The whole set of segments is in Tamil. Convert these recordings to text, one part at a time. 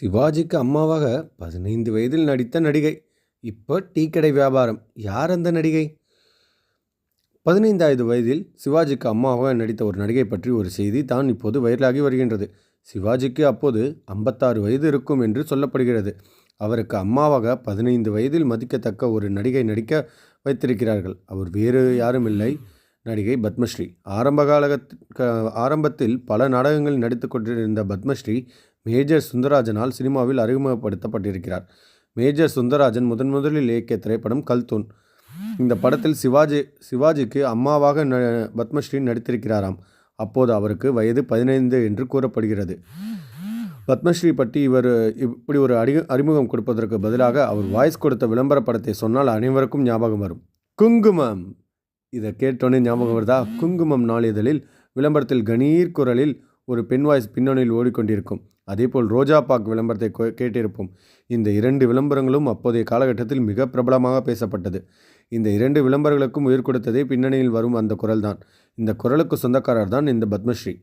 சிவாஜிக்கு அம்மாவாக பதினைந்து வயதில் நடித்த நடிகை. இப்போ டீ கடை வியாபாரம். யார் அந்த நடிகை? பதினைந்தாவது வயதில் சிவாஜிக்கு அம்மாவாக நடித்த ஒரு நடிகை பற்றி ஒரு செய்தி தான் இப்போது வைரலாகி வருகின்றது. சிவாஜிக்கு அப்போது ஐம்பத்தாறு வயது இருக்கும் என்று சொல்லப்படுகிறது. அவருக்கு அம்மாவாக பதினைந்து வயதில் மதிக்கத்தக்க ஒரு நடிகை நடிக்க வைத்திருக்கிறார்கள். அவர் வேறு யாரும் இல்லை. நடிகை பத்மஸ்ரீ. ஆரம்ப கால ஆரம்பத்தில் பல நாடகங்கள் நடித்து கொண்டிருந்த பத்மஸ்ரீ மேஜர் சுந்தரராஜனால் சினிமாவில் அறிமுகப்படுத்தப்பட்டிருக்கிறார். மேஜர் சுந்தரராஜன் முதன் முதலில் இயக்கிய திரைப்படம் கல்தூன் இந்த படத்தில் சிவாஜி சிவாஜிக்கு அம்மாவாக ந பத்மஸ்ரீ நடித்திருக்கிறாராம். அப்போது அவருக்கு வயது பதினைந்து என்று கூறப்படுகிறது. பத்மஸ்ரீ பற்றி இவர் இப்படி ஒரு அறி அறிமுகம் கொடுப்பதற்கு பதிலாக அவர் வாய்ஸ் கொடுத்த விளம்பர படத்தை சொன்னால் அனைவருக்கும் ஞாபகம் வரும். குங்குமம்! இதை கேட்டோன்னே ஞாபகம் வருதா? குங்குமம் நாளிதழில் விளம்பரத்தில் கணீர் குரலில் ஒரு பெண் வாய்ஸ் பின்னணியில் ஓடிக்கொண்டிருக்கும். அதேபோல் ரோஜா பாக் விளம்பரத்தை கேட்டிருப்போம். இந்த இரண்டு விளம்பரங்களும் அப்போதைய காலகட்டத்தில் மிக பிரபலமாக பேசப்பட்டது. இந்த இரண்டு விளம்பரங்களுக்கும் உயிர் கொடுத்ததே பின்னணியில் வரும் அந்த குரல்தான். இந்த குரலுக்கு சொந்தக்காரர் தான் இந்த பத்மஸ்ரீ.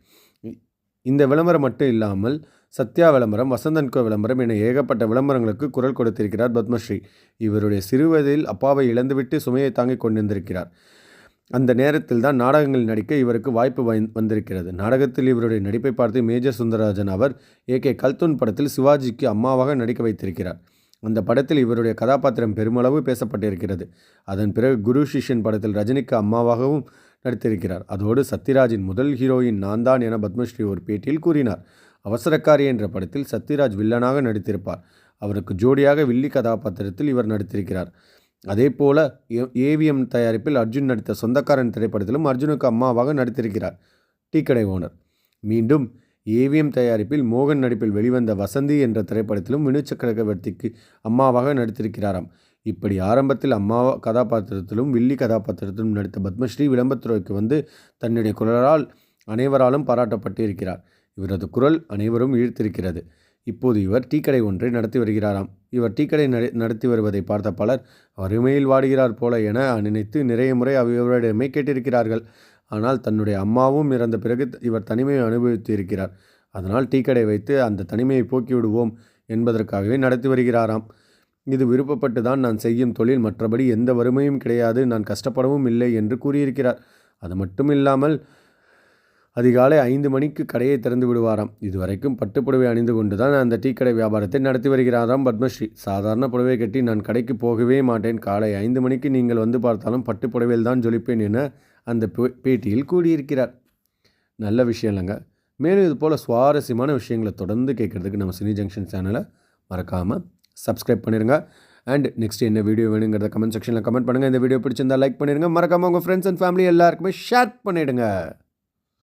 இந்த விளம்பரம் மட்டும் இல்லாமல் சத்யா விளம்பரம் வசந்தன்கோ விளம்பரம் என ஏகப்பட்ட விளம்பரங்களுக்கு குரல் கொடுத்திருக்கிறார் பத்மஸ்ரீ. இவருடைய சிறுவயதில் அப்பாவை இழந்துவிட்டு சுமையை தாங்கிக் கொண்டிருந்திருக்கிறார். அந்த நேரத்தில் தான் நாடகங்களில் நடிக்க இவருக்கு வாய்ப்பு வந்திருக்கிறது. நாடகத்தில் இவருடைய நடிப்பை பார்த்து மேஜர் சுந்தரராஜன் அவர் ஏ. கே. கல்தூன் படத்தில் சிவாஜிக்கு அம்மாவாக நடிக்க வைத்திருக்கிறார். அந்த படத்தில் இவருடைய கதாபாத்திரம் பெருமளவு பேசப்பட்டிருக்கிறது. அதன் பிறகு குரு சிஷ்யன் படத்தில் ரஜினிக்கு அம்மாவாகவும் நடித்திருக்கிறார். அதோடு சத்யராஜின் முதல் ஹீரோயின் நான் தான் என பத்மஸ்ரீ ஒரு பேட்டியில் கூறினார். அவசரக்காரி என்ற படத்தில் சத்யராஜ் வில்லனாக நடித்திருப்பார். அவருக்கு ஜோடியாக வில்லி கதாபாத்திரத்தில் இவர் நடித்திருக்கிறார். அதே போல் ஏவிஎம் தயாரிப்பில் அர்ஜுன் நடித்த சொந்தக்காரன் திரைப்படத்திலும் அர்ஜுனுக்கு அம்மாவாக நடித்திருக்கிறார். டீக்கடை ஓனர். மீண்டும் ஏவிஎம் தயாரிப்பில் மோகன் நடிப்பில் வெளிவந்த வசந்தி என்ற திரைப்படத்திலும் வினு சக்கரவர்த்திக்கு அம்மாவாக நடித்திருக்கிறாராம். இப்படி ஆரம்பத்தில் அம்மா கதாபாத்திரத்திலும் வில்லி கதாபாத்திரத்திலும் நடித்த பத்மஸ்ரீ விளம்பரத்துறைக்கு வந்து தன்னுடைய குரலால் அனைவராலும் பாராட்டப்பட்டு இருக்கிறார் இவரது குரல் அனைவரும் ஈர்த்திருக்கிறது இப்போது இவர் டீக்கடை ஒன்றை நடத்தி வருகிறாராம். இவர் டீக்கடை நடத்தி வருவதை பார்த்த பலர் வறுமையில் வாடுகிறார் போல என நினைத்து நிறைய முறை இவரிடமே கேட்டிருக்கிறார்கள். ஆனால் தன்னுடைய அம்மாவும் இறந்த பிறகு இவர் தனிமையை அனுபவித்து இருக்கிறார். அதனால் டீக்கடை வைத்து அந்த தனிமையை போக்கிவிடுவோம் என்பதற்காகவே நடத்தி வருகிறாராம். இது விருப்பப்பட்டு தான் நான் செய்யும் தொழில். மற்றபடி எந்த வறுமையும் கிடையாது. நான் கஷ்டப்படவும் இல்லை என்று கூறியிருக்கிறார். அது மட்டும் இல்லாமல் அதிகாலை ஐந்து மணிக்கு கடையை திறந்து விடுவாராம். இதுவரைக்கும் பட்டுப்புடவை அணிந்து கொண்டு தான் அந்த டீ கடை வியாபாரத்தை நடத்தி வருகிறாராம் பத்மஸ்ரீ. சாதாரண புடவை கட்டி நான் கடைக்கு போகவே மாட்டேன். காலை ஐந்து மணிக்கு நீங்கள் வந்து பார்த்தாலும் பட்டுப்புடவையில் தான் ஜொலிப்பேன் என அந்த பேட்டியில் கூடியிருக்கிறார் நல்ல விஷயம் இல்லைங்க மேலும் இது போல் சுவாரஸ்யமான விஷயங்களை தொடர்ந்து கேட்குறதுக்கு நம்ம சினி ஜங்ஷன் சேனலை மறக்காமல் சப்ஸ்கிரைப் பண்ணிடுங்க அண்ட் நெக்ஸ்ட் என்ன வீடியோ வேணுங்கிறத கமெண்ட் செக்ஷனில் கமெண்ட் பண்ணுங்கள் இந்த வீடியோ பிடிச்சிருந்தால் லைக் பண்ணிடுங்க மறக்காமல் உங்கள் ஃப்ரெண்ட்ஸ் அண்ட் ஃபேமிலி எல்லாருக்குமே ஷேர் பண்ணிவிடுங்க